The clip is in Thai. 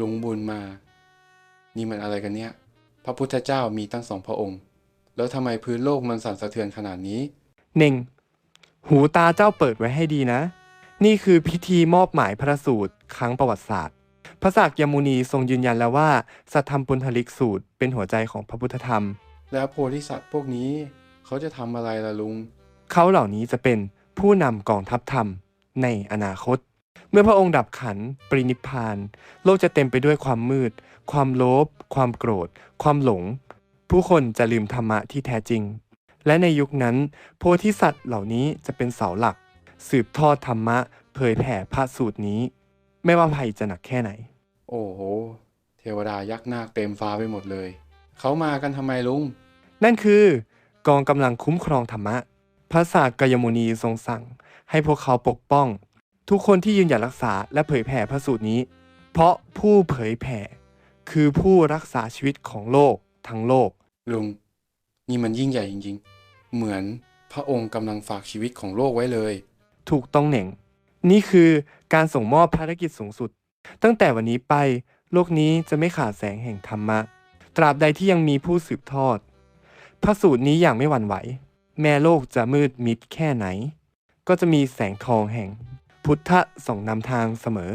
ลุงบุญมา นี่มันอะไรกันเนี่ย พระพุทธเจ้ามีตั้งสองพระองค์ แล้วทำไมพื้นโลกมันสั่นสะเทือนขนาดนี้ เน่ง หูตาเจ้าเปิดไว้ให้ดีนะ นี่คือพิธีมอบหมายพระสูตรครั้งประวัติศาสตร์ พระศักยมุนีทรงยืนยันแล้วว่า สัทธรรมปุณธลิกสูตรเป็นหัวใจของพระพุทธธรรม แล้วโพธิสัตว์พวกนี้ เขาจะทำอะไรล่ะลุง เขาเหล่านี้จะเป็นผู้นำกองทัพธรรมในอนาคต เมื่อพระองค์ดับขันธ์ปรินิพพานโลกจะเต็มไปด้วยความมืด ความโลภความโกรธ ความหลง ผู้คนจะลืมธรรมะที่แท้จริง และในยุคนั้น โพธิสัตว์เหล่านี้จะเป็นเสาหลัก สืบทอดธรรมะ เผยแผ่พระสูตรนี้ ไม่ว่าภัยจะหนักแค่ไหน โอ้โห เทวดายักษ์นาคเต็มฟ้าไปหมดเลย เขามากันทำไมลุง นั่นคือกองกำลังคุ้มครองธรรมะ พระศากยมุนีทรงสั่ง ให้พวกเขาปกป้อง ทุกคนที่ยืนหยัดรักษาและเผยแผ่พระสูตรนี้ เพราะผู้เผยแผ่ คือผู้รักษาชีวิตของโลกทั้งโลก ลุง นี่มันยิ่งใหญ่จริงๆ เหมือนพระองค์กำลังฝากชีวิตของโลกไว้เลย ถูกต้องเหน่ง นี่คือการส่งมอบภารกิจสูงสุด ตั้งแต่วันนี้ไปโลกนี้จะไม่ขาดแสงแห่งธรรมะ ตราบใดที่ยังมีผู้สืบทอด พระสูตรนี้อย่างไม่หวั่นไหว แม้โลกจะมืดมิดแค่ไหน ก็จะมีแสงทองแห่ง พุทธะส่งนำทางเสมอ